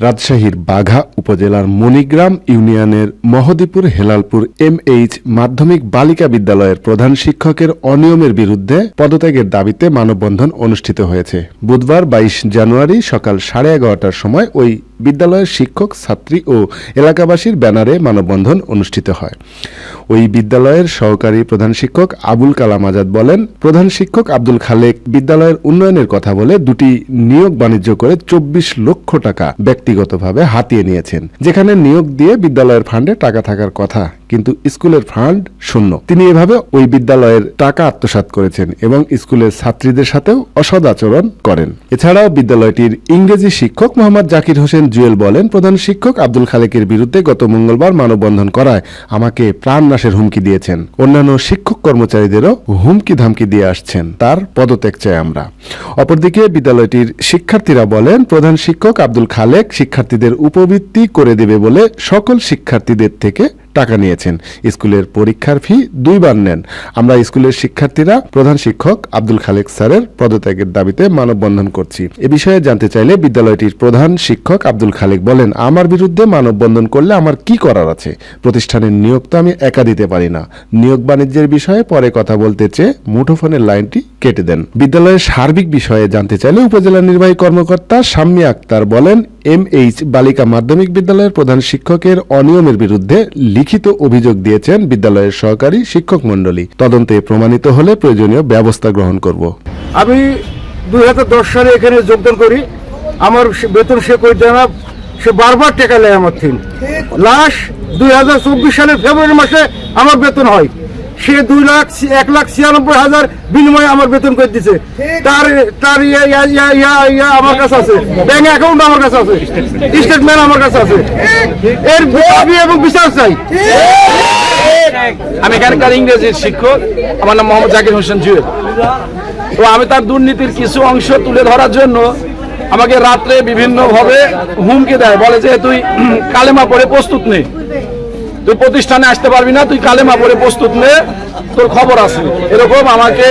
রাজশাহীর বাঘা উপজেলার মণিগ্রাম ইউনিয়নের মহদীপুর হেলালপুর এম এইচ মাধ্যমিক বালিকা বিদ্যালয়ের প্রধান শিক্ষকের অনিয়মের বিরুদ্ধে পদত্যাগের দাবিতে মানববন্ধন অনুষ্ঠিত হয়েছে। বুধবার বাইশ জানুয়ারি সকাল সাড়ে এগারোটার সময় ওই বিদ্যালয়ের শিক্ষক, ছাত্রী ও এলাকাবাসীর ব্যানারে মানববন্ধন অনুষ্ঠিত হয়। ওই বিদ্যালয়ের সহকারী প্রধান শিক্ষক আবুল কালাম আজাদ বলেন, প্রধান শিক্ষক আব্দুল খালেক বিদ্যালয়ের উন্নয়নের কথা বলে দুটি নিয়োগ বাণিজ্য করে চব্বিশ লক্ষ টাকা ব্যক্তিগতভাবে হাতিয়ে নিয়েছেন। যেখানে নিয়োগ দিয়ে বিদ্যালয়ের ফান্ডে টাকা থাকার কথা, কিন্তু স্কুলের ফান্ড শূন্য। তিনি এভাবে ওই বিদ্যালয়ের টাকা আত্মসাৎ করেছেন এবং স্কুলের ছাত্রীদের সাথেও অসদ আচরণ করেন। এছাড়াও বিদ্যালয়টির ইংরেজি শিক্ষক মোহাম্মদ জাকির হোসেন জুয়েল বলেন, প্রধান শিক্ষক আব্দুল খালেকের বিরুদ্ধে গত মঙ্গলবার মানববন্ধন করায় আমাকে প্রাণনাশের হুমকি দিয়েছেন। অন্যান্য শিক্ষক কর্মচারীদেরও হুমকি ধামকি দিয়ে আসছেন। তার পদত্যাগ চাই আমরা। অপরদিকে বিদ্যালয়টির শিক্ষার্থীরা বলেন, প্রধান শিক্ষক আব্দুল খালেক শিক্ষার্থীদের উপবৃত্তি করে দেবে বলে সকল শিক্ষার্থীদের থেকে টাকা নিয়েছেন। স্কুলের পরীক্ষার ফি দুইবার নেন। আমরা স্কুলের শিক্ষার্থীরা প্রধান শিক্ষক আব্দুল খালেক স্যারের পদত্যাগের দাবিতে মানববন্ধন করছি। এ বিষয়ে জানতে চাইলে বিদ্যালয়টির প্রধান শিক্ষক আব্দুল খালেক বলেন, আমার বিরুদ্ধে মানববন্ধন করলে আমার কি করার আছে? প্রতিষ্ঠানের নিয়োগ তো আমি একা দিতে পারি না। নিয়োগ বাণিজ্যের বিষয়ে পরে কথা বলতে চেয়ে মুঠোফোনের লাইনটি কেটে দেন। বিদ্যালয়ের সার্বিক বিষয়ে জানতে চাইলে উপজেলা নির্বাহী কর্মকর্তা শাম্মী আক্তার বলেন এম এইচ বালিকা মাধ্যমিক বিদ্যালয়ের প্রধান শিক্ষকের অনিয়মের বিরুদ্ধে লিখিত অভিযোগ দিয়েছেন বিদ্যালয়ের সহকারী শিক্ষক মণ্ডলী। তদন্তে প্রমাণিত হলে প্রয়োজনীয় ব্যবস্থা গ্রহণ করব। আমি দুই হাজার দশ সালে এখানে যোগদান করি। আমার বেতন সে করে না সে বারবার টাকা নেয় আমার থেকে লাস্ট দুই হাজার চব্বিশ সালের ফেব্রুয়ারি মাসে আমার বেতন হয়। সে দুই লাখ এক লাখ ছিয়ানব্বই হাজার বিনিময়ে আমার বেতন করে দিছে? তার তার ইয়া আমার কাছে আছে। ব্যাংক অ্যাকাউন্ট আমার কাছে আছে। স্টেটমেন্ট আমার কাছে আছে। এর আমি এবং বিচার চাই। আমি এখানকার ইংরেজির শিক্ষক। আমার নাম মোহাম্মদ জাকির হোসেন জুয়েল। তো আমি তার দুর্নীতির কিছু অংশ তুলে ধরার জন্য আমাকে রাত্রে বিভিন্নভাবে হুমকি দেয়। বলে যে তুই কালেমা পড়ে প্রস্তুত নে। তুই প্রতিষ্ঠানে আসতে পারবি না তুই কালেমা পড়ে প্রস্তুত নে। তোর খবর আছে। এরকম আমাকে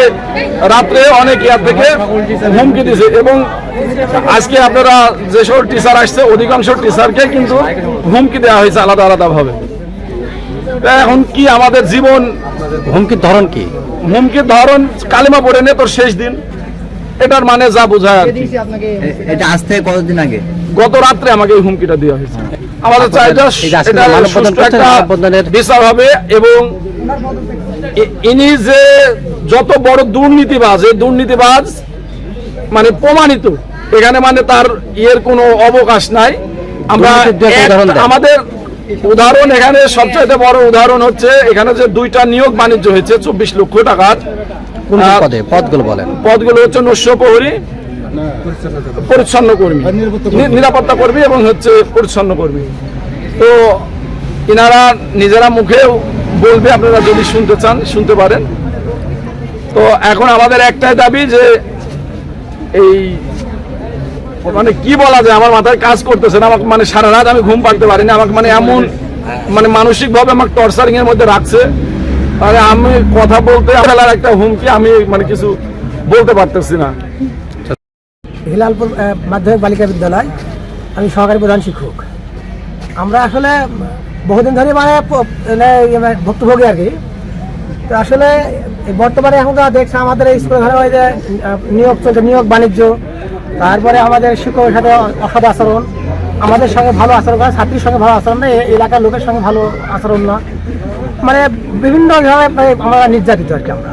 রাত্রে অনেক ইয়ার থেকে হুমকি দিছে এবং আজকে আপনারা যেসব টিচার আসছে অধিকাংশ টিচারকে কিন্তু হুমকি দেওয়া হয়েছে আলাদা আলাদা ভাবে তা এখন কি আমাদের জীবন হুমকির ধরন কি? হুমকির ধরন কালিমা পড়ে নে তোর শেষ দিন। এটার মানে যা বোঝায় আর কি। এটা আজ থেকে কতদিন আগে? গত রাত্রে আমাকে এই হুমকিটা দেওয়া হয়েছে। আমাদের চাই বিচার হবে এবং ইনি যে যত বড় দুর্নীতিবাজ এই দুর্নীতিবাজ মানে প্রমাণিত। এখানে মানে তার ইয়ের কোনো অবকাশ নাই। আমরা। আমাদের উদাহরণ এখানে সবচাইতে বড় উদাহরণ হচ্ছে এখানে যে দুইটা নিয়োগ বাণিজ্য হয়েছে চব্বিশ লক্ষ টাকার। কোন পদে? পদগুলো বলেন। পদগুলো হচ্ছে নস্য প্রহরী পরিচ্ছন্ন কর্মী নিরাপত্তা কর্মী এবং হচ্ছে পরিচ্ছন্ন কর্মী। তো এনারা নিজেরা মুখেও বলবে আপনারা যদি শুনতে চান শুনতে পারেন। তো এখন আমাদের একটাই দাবি যে এই মানে কি বলা যায় আমার মাথায় কাজ করতেছে না আমাকে মানে সারা রাত আমি ঘুম পাড়তে পারি না আমাকে মানে এমন মানে মানসিক ভাবে আমাকে টর্চারিং এর মধ্যে রাখছে মানে আমি কথা বলতে ফেলার একটা হুমকি আমি মানে কিছু বলতে পারতেছি না। হিলালপুর মাধ্যমিক বালিকা বিদ্যালয়। আমি সহকারী প্রধান শিক্ষক। আমরা আসলে বহুদিন ধরে মানে মানে ইয়ে মানে ভুক্তভোগী আর কি। তো আসলে বর্তমানে এখন তো দেখছে আমাদের স্কুলে ধরে ওই যে নিয়োগ চলছে, নিয়োগ বাণিজ্য। তারপরে আমাদের শিক্ষকের সাথে অসৎ আচরণ। আমাদের সঙ্গে ভালো আচরণ করে ছাত্রীর সঙ্গে ভালো আচরণ না এলাকার লোকের সঙ্গে ভালো আচরণ না। মানে বিভিন্নভাবে মানে আমরা নির্যাতিত আর কি আমরা।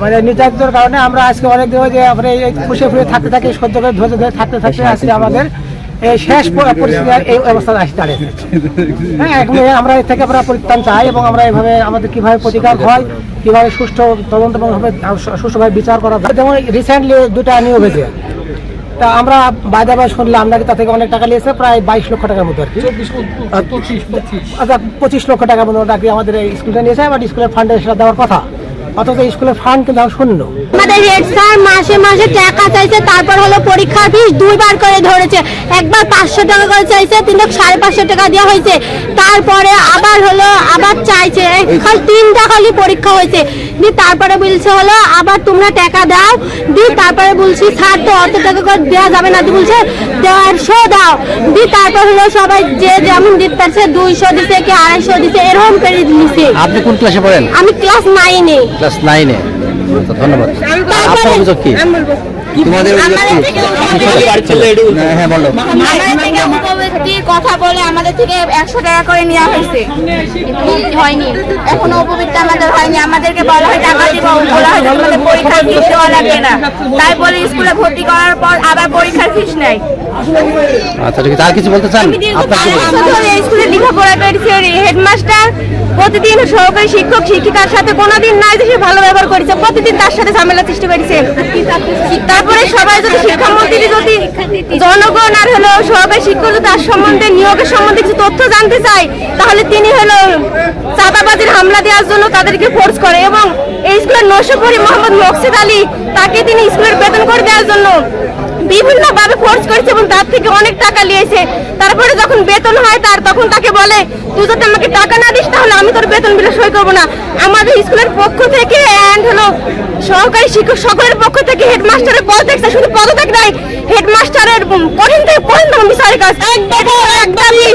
মানে নির্যাতনের কারণে আমরা আজকে অনেক দিন যে আমরা এই খুশি ফুলে থাকতে থাকি সহ্য করে ধৈর্য ধরে থাকতে থাকতে আজকে আমাদের এই শেষ পরিস্থিতি এই অবস্থায় আসতে দাঁড়িয়েছে হ্যাঁ এখন আমরা এর থেকে আমরা পরিত্রাণ চাই এবং আমরা এভাবে আমাদের কীভাবে প্রতিকার হয় কীভাবে সুষ্ঠু তদন্ত এবং সুষ্ঠুভাবে বিচার করা যায়। যেমন রিসেন্টলি দুটা নিয়োগ হয়েছে। তা আমরা বাইদা বাই শুনলাম নাকি তা থেকে অনেক টাকা নিয়েছে? প্রায় বাইশ লক্ষ টাকার মতো আর কি। আচ্ছা পঁচিশ লক্ষ টাকার মতো নাকি আমাদের এই স্কুলটা নিয়েছে। বাট স্কুলের ফান্ডে সেটা দেওয়ার কথা। অথচ স্কুলের ফান্ড কিন্তু শূন্য। আমাদের হেড স্যার মাসে মাসে টাকা চাইছে তারপর হলো পরীক্ষার ফিস দুইবার করে ধরেছে। একবার পাঁচশো টাকা করে চাইছে তিনটা সাড়ে পাঁচশো টাকা দেওয়া হয়েছে। তারপরে আবার হলো আবার চাইছে। খালি তিনটা খালি পরীক্ষা হয়েছে। দিয়ে তারপরে বলছে হলো আবার তোমরা টাকা দাও। দিয়ে তারপরে বলছি স্যার তো অত টাকা করে দেওয়া যাবে না। বলছে দেড়শো দাও। দিয়ে তারপর হলো সবাই যে যেমন দিতে পারছে দুইশো দিছে কি আড়াইশো দিছে এরকম করে দিছে। আপনি কোন ক্লাসে পড়েন? আমি ক্লাস নাইনে ক্লাস নাইনে ধন্যবাদ। আপনার অভিযোগ কি? তোমাদের হ্যাঁ, হ্যাঁ বলো। কথা বলে আমাদের থেকে একশো টাকা করে নেওয়া হয়েছে। হয়নি। এখনও উপবৃত্তি আমাদের হয়নি। আমাদেরকে বলা হয় টাকা দিব বলা হয় ফিস লাগবে না। তাই বলে স্কুলে ভর্তি করার পর আবার পরীক্ষার ফিস আচ্ছা ঠিক আছে। আর কিছু বলতে চান? আপনার পাঁচ কি বলবেন? বছর ধরে এই স্কুলে লেখাপড়া করেছি হেডমাস্টার প্রতিদিন সহকারী শিক্ষক শিক্ষিকার সাথে কোনোদিন নাই যে সে ভালো ব্যবহার করেছে প্রতিদিন তার সাথে ঝামেলা সৃষ্টি করেছে। তারপরে সবাই যদি শিক্ষামন্ত্রী যদি জনগণ আর হলো সহকারী শিক্ষক তার সম্বন্ধে নিয়োগের সম্বন্ধে কিছু তথ্য জানতে চায় তাহলে তিনি হলো চাঁদাবাজির হামলা দেওয়ার জন্য তাদেরকে ফোর্স করে এবং নৈশপুরী মোহাম্মদ মকসিদ আলী তাকে তিনি স্কুলের বেতন করে দেওয়ার জন্য বিভিন্ন ভাবে ফোর্স করেছে এবং তার থেকে অনেক টাকা নিয়েছে। তারপরে যখন বেতন হয় তার তখন তাকে বলে তুই যদি আমাকে টাকা না দিস তাহলে আমি তোর বেতন বিলে সই করব না। আমাদের স্কুলের পক্ষ থেকে অ্যান্ড হলো সহকারী শিক্ষক সকলের পক্ষ থেকে হেডমাস্টারের পদ দেখছে শুধু পদত্যাগ নাই হেডমাস্টারের কঠিন থেকে কঠিনতম বিষয়ের কাজ। এক দাবি এক দাবি